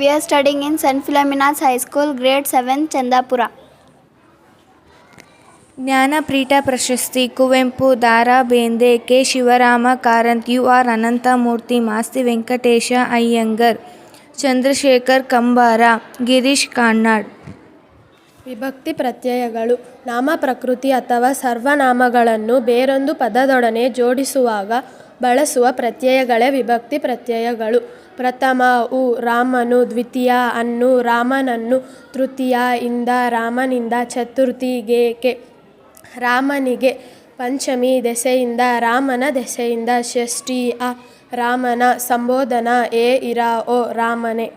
We are studying in St. Philomena's High School, grade 7, Chandapura. Jnanpith ಪ್ರಶಸ್ತಿ Kuvempu Dara Bendre K Shivarama Karanth U R Ananthamurthy Masti Venkatesha Iyengar Chandrashekhar Kambara Girish Karnad ವಿಭಕ್ತಿ ಪ್ರತ್ಯಯಗಳು ನಾಮ ಪ್ರಕೃತಿ ಅಥವಾ ಸರ್ವನಾಮಗಳನ್ನು ಬೇರೊಂದು ಪದದೊಡನೆ ಜೋಡಿಸುವಾಗ ಬಳಸುವ ಪ್ರತ್ಯಯಗಳೇ ವಿಭಕ್ತಿ ಪ್ರತ್ಯಯಗಳು ಪ್ರಥಮ ಉ ರಾಮನು ದ್ವಿತೀಯ ಅನ್ನು ರಾಮನನ್ನು ತೃತೀಯ ಇಂದ ರಾಮನಿಂದ ಚತುರ್ಥಿಗೆಕೆ ರಾಮನಿಗೆ ಪಂಚಮಿ ದೆಸೆಯಿಂದ ರಾಮನ ದೆಸೆಯಿಂದ ಷಷ್ಠಿ ಅ ರಾಮನ ಸಂಬೋಧನ ಎ ಇರ ಓ ರಾಮನೇ.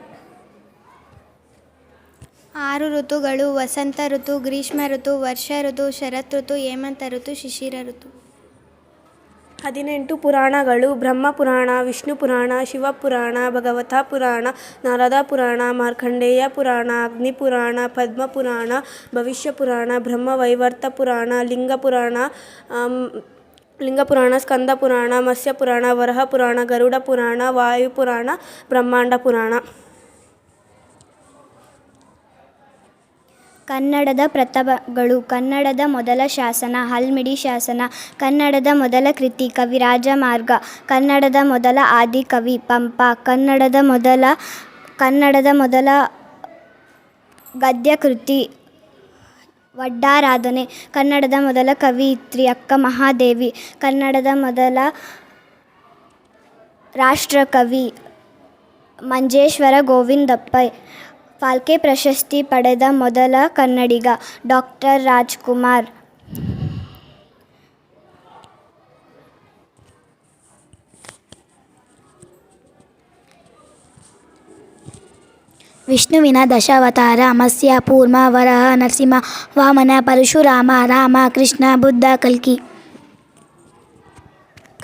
ಆರು ಋತುಗಳು ವಸಂತ ಋತು, ಗ್ರೀಷ್ಮ ಋತು, ವರ್ಷ ಋತು, ಶರತ್ ಋತು, ಹೇಮಂತ ಋತು, ಶಿಶಿರ ಋತು. ಹದಿನೆಂಟು ಪುರಾಣಗಳು ಬ್ರಹ್ಮ ಪುರಾಣ ವಿಷ್ಣು ಪುರಾಣ ಶಿವಪುರಾಣ ಭಗವತ ಪುರಾಣ ನಾರದ ಪುರಾಣ ಮಾರ್ಕಂಡೇಯ ಪುರಾಣ ಅಗ್ನಿಪುರಾಣ ಪದ್ಮಪುರಾಣ ಪದ್ಮ ಪುರಾಣ ಭವಿಷ್ಯ ಪುರಾಣ ಬ್ರಹ್ಮವೈವರ್ತ ಪುರಾಣ ಲಿಂಗ ಪುರಾಣ ಆಮ್, ಲಿಂಗ ಪುರಾಣ ಸ್ಕಂದ ಪುರಾಣ ಮತ್ಸ್ಯ ಪುರಾಣ ವರಹ ಪುರಾಣ ಗರುಡ ಪುರಾಣ ವಾಯು ಪುರಾಣ ಬ್ರಹ್ಮಾಂಡ ಪುರಾಣ. ಕನ್ನಡದ ಪ್ರತಭಗಳು ಕನ್ನಡದ ಮೊದಲ ಶಾಸನ ಹಲ್ಮಿಡಿ ಶಾಸನ, ಕನ್ನಡದ ಮೊದಲ ಕೃತಿ ಕವಿರಾಜ ಮಾರ್ಗ ಕನ್ನಡದ ಮೊದಲ ಆದಿಕವಿ ಪಂಪ, ಕನ್ನಡದ ಮೊದಲ ಕನ್ನಡದ ಮೊದಲ ಗದ್ಯಕೃತಿ ವಡ್ಡಾರಾಧನೆ, ಕನ್ನಡದ ಮೊದಲ ಕವಿಯಿತ್ರಿ ಅಕ್ಕ ಮಹಾದೇವಿ, ಕನ್ನಡದ ಮೊದಲ ರಾಷ್ಟ್ರಕವಿ ಮಂಜೇಶ್ವರ ಗೋವಿಂದಪ್ಪ ಫಾಲ್ಕೆ ಪ್ರಶಸ್ತಿ ಪಡೆದ ಮೊದಲ ಕನ್ನಡಿಗ ಡಾಕ್ಟರ್ ರಾಜ್ಕುಮಾರ್ ವಿಷ್ಣುವಿನ ದಶಾವತಾರ ಮತ್ಸ್ಯ ಕೂರ್ಮ ವರಹ ನರಸಿಂಹ ವಾಮನ ಪರಶುರಾಮ ರಾಮ ಕೃಷ್ಣ ಬುದ್ಧ ಕಲ್ಕಿ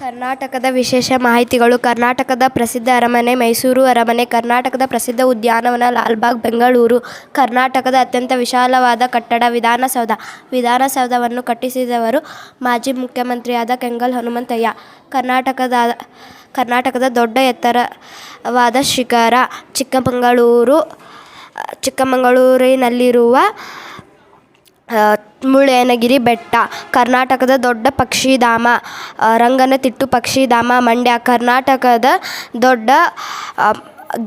ಕರ್ನಾಟಕದ ವಿಶೇಷ ಮಾಹಿತಿಗಳು. ಕರ್ನಾಟಕದ ಪ್ರಸಿದ್ಧ ಅರಮನೆ ಮೈಸೂರು ಅರಮನೆ, ಕರ್ನಾಟಕದ ಪ್ರಸಿದ್ಧ ಉದ್ಯಾನವನ ಲಾಲ್ಬಾಗ್, ಬೆಂಗಳೂರು, ಕರ್ನಾಟಕದ ಅತ್ಯಂತ ವಿಶಾಲವಾದ ಕಟ್ಟಡ ವಿಧಾನಸೌಧ. ವಿಧಾನಸೌಧವನ್ನು ಕಟ್ಟಿಸಿದವರು ಮಾಜಿ ಮುಖ್ಯಮಂತ್ರಿಯಾದ ಕೆಂಗಲ್ ಹನುಮಂತಯ್ಯ. ಕರ್ನಾಟಕದ ಕರ್ನಾಟಕದ ದೊಡ್ಡ ಎತ್ತರವಾದ ಶಿಖರ ಚಿಕ್ಕಮಗಳೂರು, ಚಿಕ್ಕಮಗಳೂರಿನಲ್ಲಿರುವ ಮುಳ್ಳಯ್ಯನಗಿರಿ ಬೆಟ್ಟ, ಕರ್ನಾಟಕದ ದೊಡ್ಡ ಪಕ್ಷಿಧಾಮ ರಂಗನತಿಟ್ಟು ಪಕ್ಷಿಧಾಮ, ಮಂಡ್ಯ, ಕರ್ನಾಟಕದ ದೊಡ್ಡ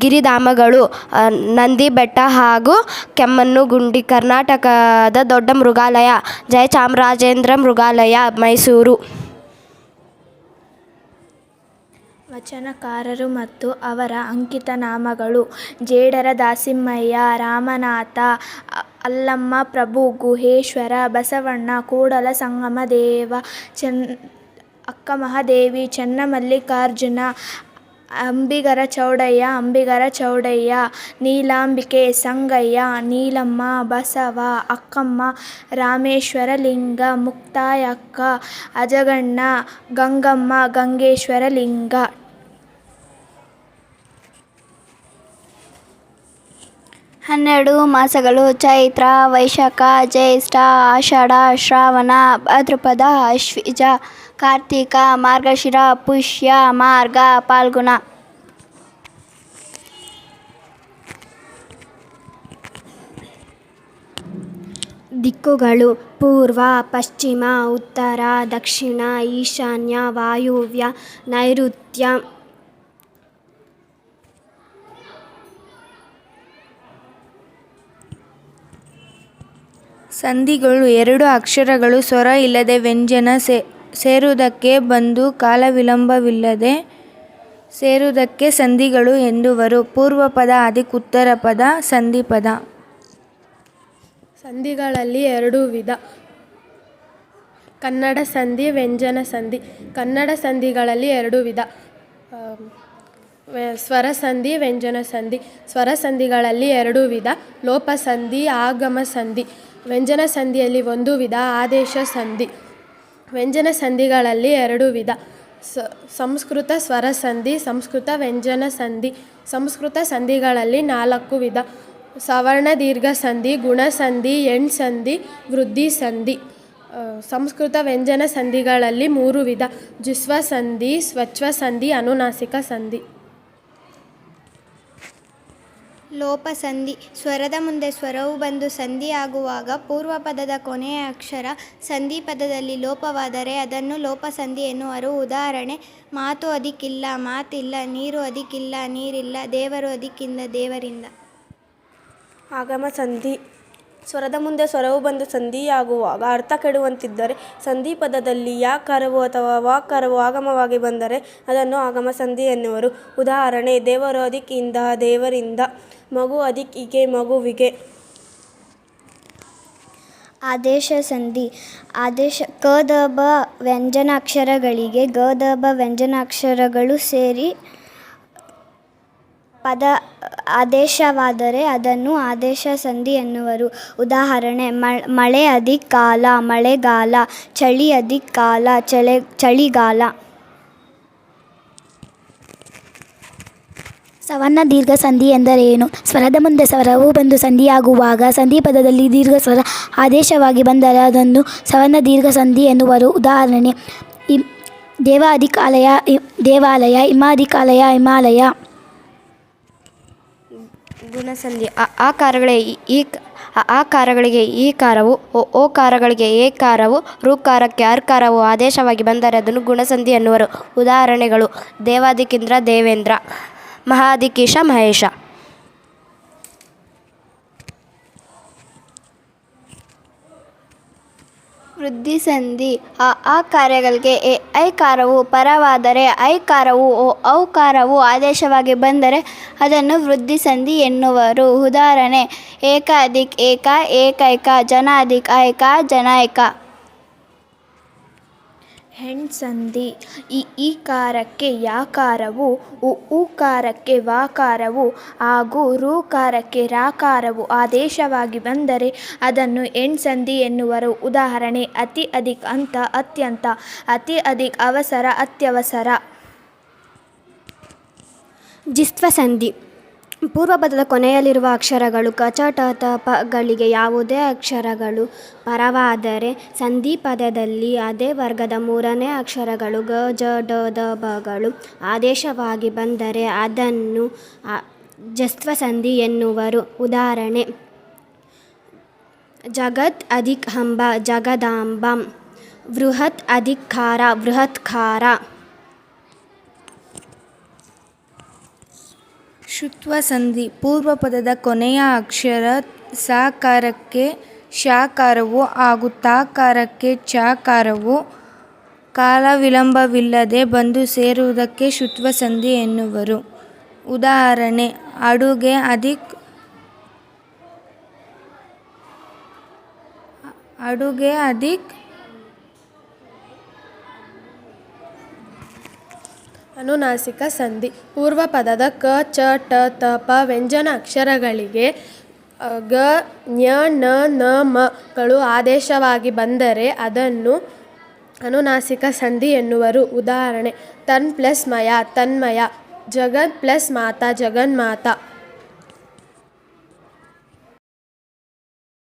ಗಿರಿಧಾಮಗಳು ನಂದಿ ಬೆಟ್ಟ ಹಾಗೂ ಕೆಮ್ಮಣ್ಣುಗುಂಡಿ ಕರ್ನಾಟಕದ ದೊಡ್ಡ ಮೃಗಾಲಯ ಜಯಚಾಮರಾಜೇಂದ್ರ ಮೃಗಾಲಯ, ಮೈಸೂರು. ವಚನಕಾರರು ಮತ್ತು ಅವರ ಅಂಕಿತ ನಾಮಗಳು, ಜೇಡರ ದಾಸಿಮಯ್ಯ ರಾಮನಾಥ ಅಲ್ಲಮ್ಮ, ಪ್ರಭು, ಗುಹೇಶ್ವರ, ಬಸವಣ್ಣ, ಕೂಡಲ ಸಂಗಮ, ದೇವ, ಚೆನ್, ಅಕ್ಕ ಮಹಾದೇವಿ, ಚೆನ್ನಮಲ್ಲಿಕಾರ್ಜುನ, ಅಂಬಿಗರ ಚೌಡಯ್ಯ ಅಂಬಿಗರ ಚೌಡಯ್ಯ, ನೀಲಾಂಬಿಕೆ, ಸಂಗಯ್ಯ, ನೀಲಮ್ಮ, ಬಸವ, ಅಕ್ಕಮ್ಮ, ರಾಮೇಶ್ವರ ಲಿಂಗ, ಮುಕ್ತಾಯಕ್ಕ, ಅಜಗಣ್ಣ, ಗಂಗಮ್ಮ, ಗಂಗೇಶ್ವರ ಲಿಂಗ. ಹನ್ನೆರಡು ಮಾಸಗಳು ಚೈತ್ರ ವೈಶಾಖ ಜ್ಯೇಷ್ಠ ಆಷಾಢ ಶ್ರಾವಣ ಭಾದ್ರಪದ ಅಶ್ವಿಜ ಕಾರ್ತಿಕ ಮಾರ್ಗಶಿರ ಪುಷ್ಯ ಮಾರ್ಗ ಪಾಲ್ಗುಣ ದಿಕ್ಕುಗಳು ಪೂರ್ವ ಪಶ್ಚಿಮ ಉತ್ತರ ದಕ್ಷಿಣ ಈಶಾನ್ಯ ವಾಯುವ್ಯ ನೈಋತ್ಯ ಸಂಧಿಗಳು ಎರಡು ಅಕ್ಷರಗಳು ಸ್ವರ ಇಲ್ಲದೆ ವ್ಯಂಜನ ಸೇರುವುದಕ್ಕೆ ಬಂದು ಕಾಲ ವಿಳಂಬವಿಲ್ಲದೆ ಸೇರುವುದಕ್ಕೆ ಸಂಧಿಗಳು ಎಂದುವರು ಪೂರ್ವ ಪದ ಅದಕ್ಕೆ ಸಂಧಿ ಪದ ಸಂಧಿಗಳಲ್ಲಿ ಎರಡು ವಿಧ. ಕನ್ನಡ ಸಂಧಿ, ವ್ಯಂಜನ ಸಂಧಿ. ಕನ್ನಡ ಸಂಧಿಗಳಲ್ಲಿ ಎರಡು ವಿಧ. ಸ್ವರ ಸಂಧಿ, ವ್ಯಂಜನ ಸಂಧಿ. ಸ್ವರ ಸಂಧಿಗಳಲ್ಲಿ ಎರಡು ವಿಧ. ಲೋಪ ಸಂಧಿ ಆಗಮ ಸಂಧಿ. ವ್ಯಂಜನ ಸಂಧಿಯಲ್ಲಿ ಒಂದು ವಿಧ, ಆದೇಶ ಸಂಧಿ. ವ್ಯಂಜನ ಸಂಧಿಗಳಲ್ಲಿ ಎರಡು ವಿಧ. ಸ, ಸಂಸ್ಕೃತ ಸ್ವರ ಸಂಧಿ, ಸಂಸ್ಕೃತ ವ್ಯಂಜನ ಸಂಧಿ. ಸಂಸ್ಕೃತ ಸಂಧಿಗಳಲ್ಲಿ ನಾಲ್ಕು ವಿಧ. ಸವರ್ಣ ದೀರ್ಘ ಸಂಧಿ, ಗುಣ ಸಂಧಿ, ಎಣ್ ಸಂಧಿ, ವೃದ್ಧಿ ಸಂಧಿ. ಸಂಸ್ಕೃತ ವ್ಯಂಜನ ಸಂಧಿಗಳಲ್ಲಿ ಮೂರು ವಿಧ. ಜುಸ್ವ ಸಂಧಿ, ಸ್ವಚ್ಛ ಸಂಧಿ, ಅನುನಾಸಿಕ ಸಂಧಿ. ಲೋಪಸಂಧಿ. ಸ್ವರದ ಮುಂದೆ ಸ್ವರವು ಬಂದು ಸಂಧಿಯಾಗುವಾಗ ಪೂರ್ವ ಪದದ ಕೊನೆಯ ಅಕ್ಷರ ಸಂಧಿ ಪದದಲ್ಲಿ ಲೋಪವಾದರೆ ಅದನ್ನು ಲೋಪಸಂಧಿ ಎನ್ನುವರು. ಉದಾಹರಣೆ, ಮಾತು ಅದಕ್ಕಿಲ್ಲ ಮಾತಿಲ್ಲ, ನೀರು ಅದಕ್ಕಿಲ್ಲ ನೀರಿಲ್ಲ, ದೇವರು ಅದಕ್ಕಿಂದ ದೇವರಿಂದ. ಆಗಮ ಸಂಧಿ. ಸ್ವರದ ಮುಂದೆ ಸ್ವರವು ಬಂದು ಸಂಧಿಯಾಗುವಾಗ ಅರ್ಥ ಕೆಡುವಂತಿದ್ದರೆ ಸಂಧಿ ಪದದಲ್ಲಿ ಯಾಕಾರವು ಅಥವಾ ವಾಕಾರವು ಆಗಮವಾಗಿ ಬಂದರೆ ಅದನ್ನು ಆಗಮ ಸಂಧಿ ಎನ್ನುವರು. ಉದಾಹರಣೆ, ದೇವರು ಅದಕ್ಕಿಂದ ದೇವರಿಂದ, ಮಗು ಅದಕ್ಕಿಗೆ ಮಗುವಿಗೆ. ಆದೇಶ ಸಂಧಿ. ಆದೇಶ ಕ ದ ಬ ವ್ಯಂಜನಾಕ್ಷರಗಳಿಗೆ ಗ ದ ಬ ವ್ಯಂಜನಾಕ್ಷರಗಳು ಸೇರಿ ಪದ, ಆದೇಶವಾದರೆ ಅದನ್ನು ಆದೇಶ ಸಂಧಿ ಎನ್ನುವರು. ಉದಾಹರಣೆ, ಮಳೆ ಅಧಿಕ ಕಾಲ ಮಳೆಗಾಲ, ಚಳಿ ಅಧಿಕ ಕಾಲ ಚಳೆ, ಚಳಿಗಾಲ. ಸವರ್ಣ ದೀರ್ಘ ಸಂಧಿ ಎಂದರೇನು? ಸ್ವರದ ಮುಂದೆ ಸ್ವರವು ಬಂದು ಸಂಧಿಯಾಗುವಾಗ ಸಂಧಿ ಪದದಲ್ಲಿ ದೀರ್ಘ ಸ್ವರ ಆದೇಶವಾಗಿ ಬಂದರೆ ಅದನ್ನು ಸವರ್ಣ ದೀರ್ಘ ಸಂಧಿ ಎನ್ನುವರು. ಉದಾಹರಣೆ, ಇಮ್, ದೇವಾಧಿಕಾಲಯ ಇ- ದೇವಾಲಯ ಇಮಾಧಿಕಾಲಯ ಹಿಮಾಲಯ. ಗುಣಸಂಧಿ. ಅ ಕಾರಗಳೇ ಈ- ಆ ಕಾರಗಳಿಗೆ ಈ ಕಾರವು, ಓ ಓಕಾರಗಳಿಗೆ ಏಕಾರವು ಋಕಾರಕ್ಕೆ ಅರ್ಕಾರವು ಆದೇಶವಾಗಿ ಬಂದರೆ ಅದನ್ನು ಗುಣಸಂಧಿ ಎನ್ನುವರು. ಉದಾಹರಣೆಗಳು, ದೇವಾದಿಕೇಂದ್ರ, ದೇವೇಂದ್ರ, ಮಹಾದಿಕೀಶ, ಮಹೇಶ. ವೃದ್ಧಿ ಸಂಧಿ. ಆ ಕಾರ್ಯಗಳಿಗೆ ಎ, ಐಕಾರವು ಪರವಾದರೆ ಐಕಾರವು ಓ, ಔಕಾರವು ಆದೇಶವಾಗಿ ಬಂದರೆ ಅದನ್ನು ವೃದ್ಧಿ ಸಂಧಿ ಎನ್ನುವರು. ಉದಾಹರಣೆ, ಏಕಾಧಿಕ್ ಏಕ, ಏಕೈಕ, ಜನಾಧಿಕ್ ಐಕ ಜನೈಕ ಹೆಣ್ಸಂಧಿ ಈ ಈಕಾರಕ್ಕೆ ಯಾಕಾರವು ಉ ಉಕಾರಕ್ಕೆ ವಾಕಾರವು ಹಾಗೂ ಋಕಾರಕ್ಕೆ ರಾಕಾರವು ಆದೇಶವಾಗಿ ಬಂದರೆ ಅದನ್ನು ಹೆಣ್ಸಂದಿ ಎನ್ನುವರು. ಉದಾಹರಣೆ, ಅತಿ ಅಧಿಕ್ ಅಂತ ಅತ್ಯಂತ, ಅತಿ ಅಧಿಕ್ ಅವಸರ ಅತ್ಯವಸರ. ಜಿಸ್ತ್ವ ಸಂಧಿ ಪೂರ್ವ ಪದದ ಕೊನೆಯಲ್ಲಿರುವ ಅಕ್ಷರಗಳು ಕ ಚ ಟ ತ ಪಗಳಿಗೆ ಯಾವುದೇ ಅಕ್ಷರಗಳು ಪರವಾದರೆ ಸಂಧಿ ಪದದಲ್ಲಿ ಅದೇ ವರ್ಗದ ಮೂರನೇ ಅಕ್ಷರಗಳು ಗ, ಜ, ಡ, ದ ಬಗಳು ಆದೇಶವಾಗಿ ಬಂದರೆ ಅದನ್ನು ಜಸ್ತ್ವ ಸಂಧಿ ಎನ್ನುವರು. ಉದಾಹರಣೆ, ಜಗತ್ ಅಧಿಕ್ ಹಂಬ, ಜಗದಾಂಬಂ, ಬೃಹತ್ ಅಧಿಕಾರ ಬೃಹತ್ಕಾರ. ಶುತ್ವ ಸಂಧಿ. ಪೂರ್ವ ಪದದ ಕೊನೆಯ ಅಕ್ಷರ ಸಾಕಾರಕ್ಕೆ ಶಾಕಾರವು ಹಾಗೂ ತಾಕಾರಕ್ಕೆ ಚಾಕಾರವು ಕಾಲ ವಿಳಂಬವಿಲ್ಲದೆ ಬಂದು ಸೇರುವುದಕ್ಕೆ ಶುತ್ವ ಸಂಧಿ ಎನ್ನುವರು. ಉದಾಹರಣೆ, ಅಡುಗೆ ಅಧಿಕ್ ಅಡುಗೆ ಅಧಿಕ್ ಅನುನಾಸಿಕ ಸಂಧಿ. ಪೂರ್ವ ಪದದ ಕ, ಚ, ಟ, ತ, ಪ ವ್ಯಂಜನ ಅಕ್ಷರಗಳಿಗೆ ಗ ಞ ನ ನ ಮಗಳು ಆದೇಶವಾಗಿ ಬಂದರೆ ಅದನ್ನು ಅನುನಾಸಿಕ ಸಂಧಿ ಎನ್ನುವರು. ಉದಾಹರಣೆ, ತನ್ ಪ್ಲಸ್ ಮಯ, ತನ್ಮಯ ಜಗನ್ ಪ್ಲಸ್ ಮಾತಾ, ಜಗನ್ಮಾತ.